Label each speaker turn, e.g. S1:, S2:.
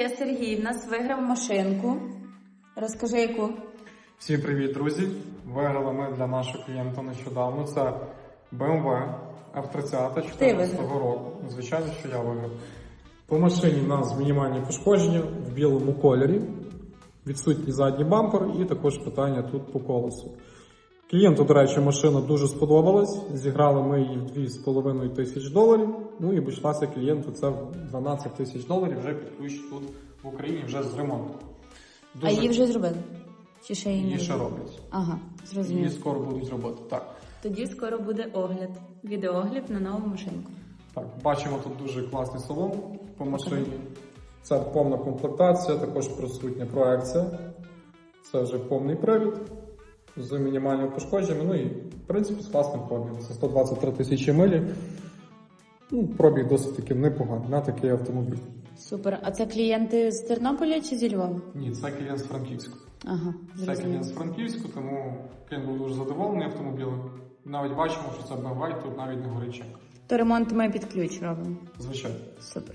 S1: Я Сергій, в нас виграв машинку. Розкажи, яку.
S2: Всім привіт, друзі! Виграли ми для нашого клієнта нещодавно. Це BMW F30
S1: Ти
S2: 14
S1: виграв.
S2: року. Звичайно, що я виграв. По машині в нас мінімальні пошкодження в білому кольорі, відсутній задній бампер і також питання тут по колесу. Клієнту, до речі, машина дуже сподобалась. Зіграли ми її в 2,5 тисяч доларів. Ну і обійшлася клієнту це в 12 тисяч доларів вже під ключ тут в Україні вже з ремонту.
S1: А її вже зробили? Чи ще її не
S2: ще роблять.
S1: Ага,
S2: Її скоро будуть робити. Так.
S1: Тоді скоро буде огляд. Відеоогляд на нову машинку.
S2: Так, бачимо тут дуже класний салон по машині. Це повна комплектація, також присутня проекція. Це вже повний привід з мінімальними пошкодженнями. Ну і в принципі з класним пробігом. Це 123 тисячі милі. Ну, пробіг досить таки непоганий на такий автомобіль.
S1: Супер. А це клієнти з Тернополя чи зі Львова?
S2: Ні, це клієнт з Франківську.
S1: Ага,
S2: Це клієнт з Франківську, тому клієнт був дуже задоволений автомобілем. Навіть бачимо, що це BMW, тут навіть не горить чек.
S1: То ремонт ми під ключ робимо.
S2: Звичайно.
S1: Супер.